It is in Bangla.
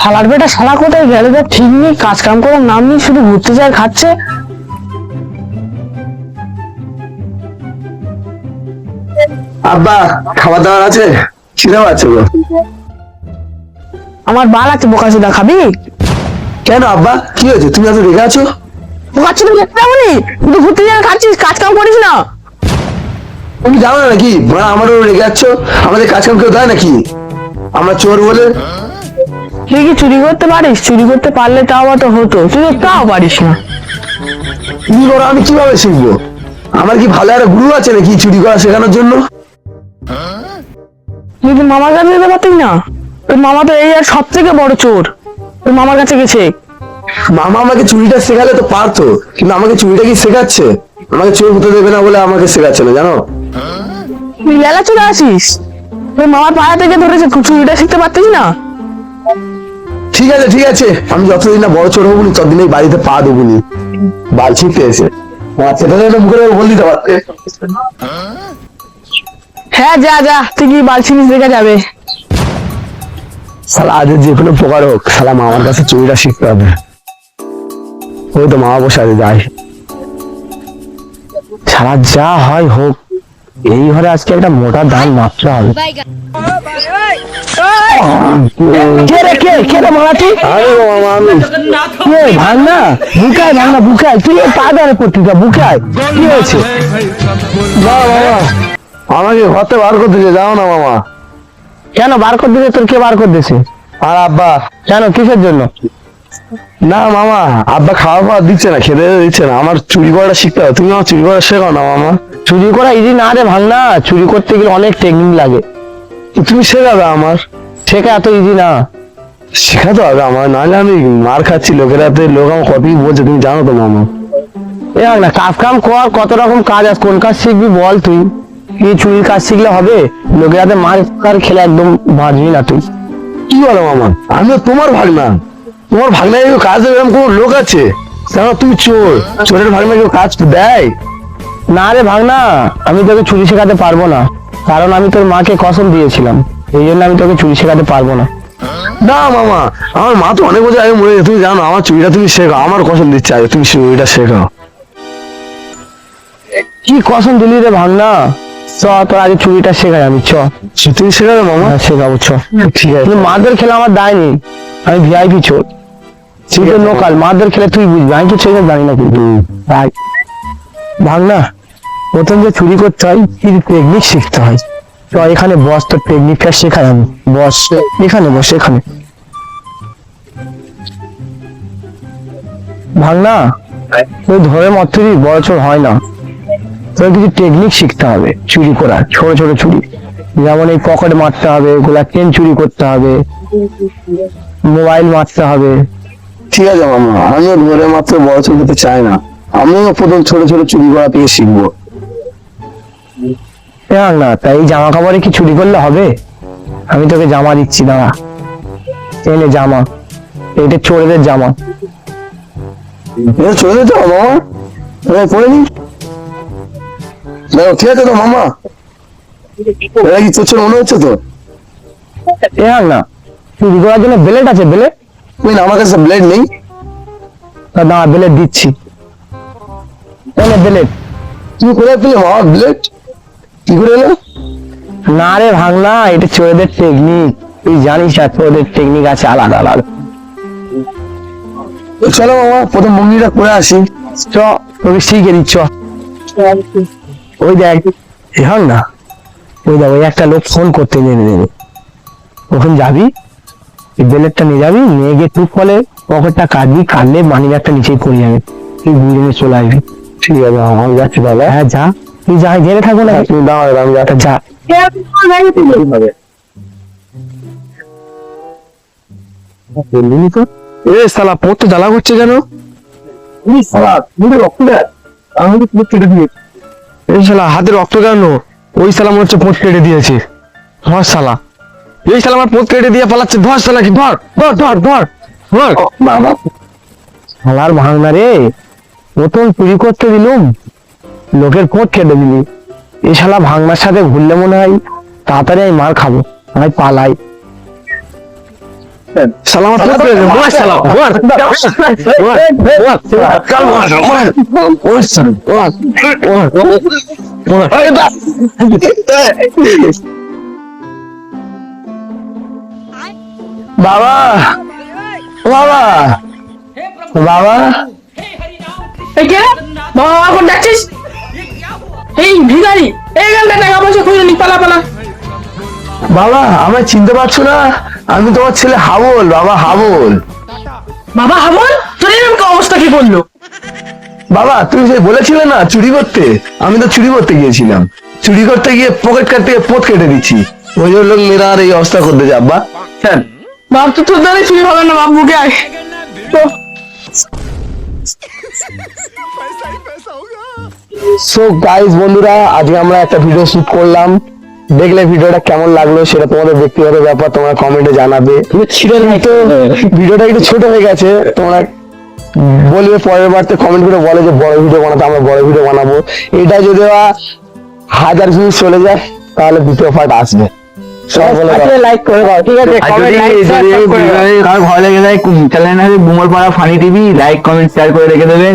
শালার বেটা শালা কোথায় গেল? ঠিক নেই কাজ কাম করার নাম নেই শুধু ঘুরতে যায় খাচ্ছে। আব্বা খাবার দাবার আছে গো। আমার বাল আছে বোকা খাবি? কেন আব্বা? কি হয়েছে? তুমি এত রেখে আছো? বোকা চোদা দেখতে পাবনি শুধু ঘুরতে যায় খাচ্ছিস কাজ কাম করিস না। তুমি জানো না নাকি? মানে আমারও রেখে যাচ্ছ আমাদের কাজ কাম কেউ দেয় নাকি? আমরা চোর বলে তুই কি চুরি করতে পারিস? চুরি করতে পারলে তাও তো হতো। তুই তো তাও পারিস না। চুরি করা আমি কীভাবে শিখব? আমার কি ভালো একটা গুরু আছে নাকি চুরি করা শেখানোর জন্য? তুই তো মামার কাছে যেতে পারতিস না? তোর মামা তো এই আর সব থেকে বড় চোর। তোর মামার কাছে গেছে। মামা আমাকে চুরিটা শেখালে তো পারতো কিন্তু আমাকে চুরিটা কি শেখাচ্ছে? আমাকে চোর হতে দেবে না বলে আমাকে শেখাচ্ছে না জানো? তুই লেলা চলে আসিস। তোর মামার পাড়া থেকে ধরেছে চুরিটা শিখতে পারতিস না? ঠিক আছে ঠিক আছে। আমি যতদিন না বড় চোর হব নি, ততদিন এই বাড়িতে পা দেবো নি। বাল এসে আচ্ছা মুখে বল দিতে পারতে। হ্যাঁ যা যা। তুই কি দেখে যাবে? শালা আজ যে কোনো প্রকার হোক শালা মামার কাছে চুরিটা শিখতে হবে। ওই তো মামা বসে আছে যাই। সারা যা হয় হোক এই ঘরে আজকে একটা মোটা দান মাত্রা হবে। কে রে কে? কে রে মারাটি আরে মামা আমি। কে? ভাঙনা বুকায় ভাঙনা বুকায়। তুই পা ধরে করতিস বুকায়। কি হয়েছে? না মামা আমাকে ঘরতে বার করতে যে যাও না মামা? কেন বার করে তোর কে বার করে দিয়েছে? আর আব্বা? কেন কিসের জন্য? না মামা আব্বা খাওয়া খাওয়া দিচ্ছে না খেতে দিচ্ছে না। আমার চুরি করাটা শিখতে হবে। তুমি আমার চুরি করা শেখাও না মামা। চুরি করা ইজি না রে ভাঙনা চুরি করতে গেলে অনেক টেকনিক লাগে। তুমি শেখাবে আমার। শেখা এত ইজি না। শেখাতে হবে আমার। নাহলে আমি মার খাচ্ছি, লোকেরা তো লোক আমার কত কি বলছে, তুমি জানো তো মামা। এ না, কাজ কাম কর, কত রকম কাজ আছে, কোন কাজ শিখবি বল তুই। কি চুরির কাজ শিখলে হবে? লোকের হাতে মার কার খেলে একদম বাঁচবি না তুই। কি বলো মামা? আমিও তোমার ভাগনা। তোমার ভাগনা কেউ কাজ দেবে, এরকম কোনো লোক আছে? কেন তুমি চোর। চোরের ভাগনা কেউ কাজ দেয়? না রে ভাগনা, আমি তোকে চুরি শেখাতে পারব না। কারণ আমি তোর মাকে কসম দিয়েছিলাম। এই জন্য আমি তোকে চুরি শেখাতে পারব না। না মামা আমার মা তো অনেক বছর আগে মরে গেছে। তুমি জানো আমার চুরিটা তুমি শেখাও আমার কসম দিচ্ছে আগে তুমি চুরিটা শেখাও। কি কসম দিলি রে ভাগনা চ তোর আগে চুরিটা শেখাই আমি চ। তুমি শেখাবে মামা? হ্যাঁ, শেখাবো চ। ঠিক আছে। মারধর খেলে আমার দায় নেই। আমি ভিআইপি চোর। তুই তো লোকাল মারধর খেলে তুই বুঝবি। আমি কিছু জানি না কিন্তু। তাই ভাগনা প্রথম যে চুরি করতে হয় কি টেকনিক শিখতে হয়। চ এখানে বস তোর টেকনিকটা শেখাই আমি বস এখানে বস এখানে। ভাগনা তুই ধরে মত্তরি বড় চোর হয় না তোর কিছু টেকনিক শিখতে হবে চুরি করার ছোট ছোট চুরি। যেমন এই পকেট মারতে হবে গোলা চেন চুরি করতে হবে মোবাইল মারতে হবে। ঠিক আছে মামা আমিও ধরে মাত্র বড় চোর হতে চাই না। আমিও প্রথম ছোট ছোট চুরি করা থেকে শিখব। না তাই জামা কাপড়ে কি চুরি করলে হবে? আমি তোকে জামা দিচ্ছি দাঁড়া। এনে জামা। এটা চোরেদের জামা। যেতে মামা? পরে নি। ঠিক আছে তো মামা? কি মনে হচ্ছে তো দেখ না চুরি করার জন্য ব্লেড আছে ব্লেড? তুই না, আমার কাছে ব্লেড নেই। দাঁড়া ব্লেড দিচ্ছি। ব্লেড। তুমি কোথায় পেলে মামা ব্লেড? কি করে এলো? না রে ভাঙনা এটা চোরেদের টেকনিক তুই জানিস না চোরেদের টেকনিক আছে আলাদা আলাদা। চলো মামা প্রথম মন্দিরটা করে আসি। চ তোকে শিখে দিচ্ছ ওই দেখ হন না। ওই দেখ ওই একটা লোক ফোন করতে জেনে নেবে ওখানে যাবি? বেলেটটা নিয়ে যাবি নিয়ে গিয়ে টুক ফলে পকেটটা কাটবি কাটলে মানি ব্যাগটা নিচেই পড়ে যাবে। তুই বুঝে নিয়ে চলে আসবি। ঠিক আছে মামা আমি যাচ্ছি তাহলে। হ্যাঁ যা। তুই যা জেনে থাকব না আমি যা। এ সালা পথ জ্বালা করছে কেন? সালা রক্ত পুরো কেটে এই শালা হাতে রক্ত কেন? ওই শালা মনে হচ্ছে পোঁত কেটে দিয়েছে। ধর শালা। এই শালা আমার পোঁত কেটে দিয়ে পালাচ্ছে। ধর শালা কি ধর ধর ধর ধর ধর। বাবা। হালার ভাঙনা রে। প্রথম চুরি করতে দিলুম। লোকের কোট কেটে দিলি এই শালা ভাঙনার সাথে ঘুরলে মনে হয় তাড়াতাড়ি আমি মার খাব আমি পালাই বাবা বাবা বাবা? বাবা এখন ডাকছিস এই ভিখারি এই গানটা টাকা পয়সা খুঁজে নি পালা পালা। বাবা আমায় চিনতে পারছ না? আমি তোমার ছেলে হাবল বাবা হাবল। বাবা হামল তোর এরকম অবস্থা কি করল বাবা তুমি যে বলেছিলে না চুরি করতে আমি তো চুরি করতে গিয়েছিলাম। চুরি করতে গিয়ে পকেট কাটতে গিয়ে পোত কেটে দিচ্ছি। ওই জন্য লোক মেয়েরা আর এই অবস্থা করতে যা আব্বা হ্যাঁ। বাপ তো তোর দ্বারা চুরি হবে না বাপ বুকে আয়। তো সো গাইস বন্ধুরা আজকে আমরা একটা ভিডিও শুট করলাম। দেখলে ভিডিওটা কেমন লাগল সেটা তোমাদের ব্যক্তিগত ব্যাপার তোমরা কমেন্টে জানাবে। তো ভিডিওটা একটু ছোট হয়ে গেছে। তোমরা বলবে পরের বার কমেন্ট করে বলে যে বড় ভিডিও বানাতে আমরা বড় ভিডিও বানাবো। এটা যদি হাজার ভিউজ চলে যায় তাহলে দ্বিতীয় পার্ট আসবে। ভালো লেগে যায় চ্যানেল বুমর পাড়া funny TV like comment share করে রেখে দেবেন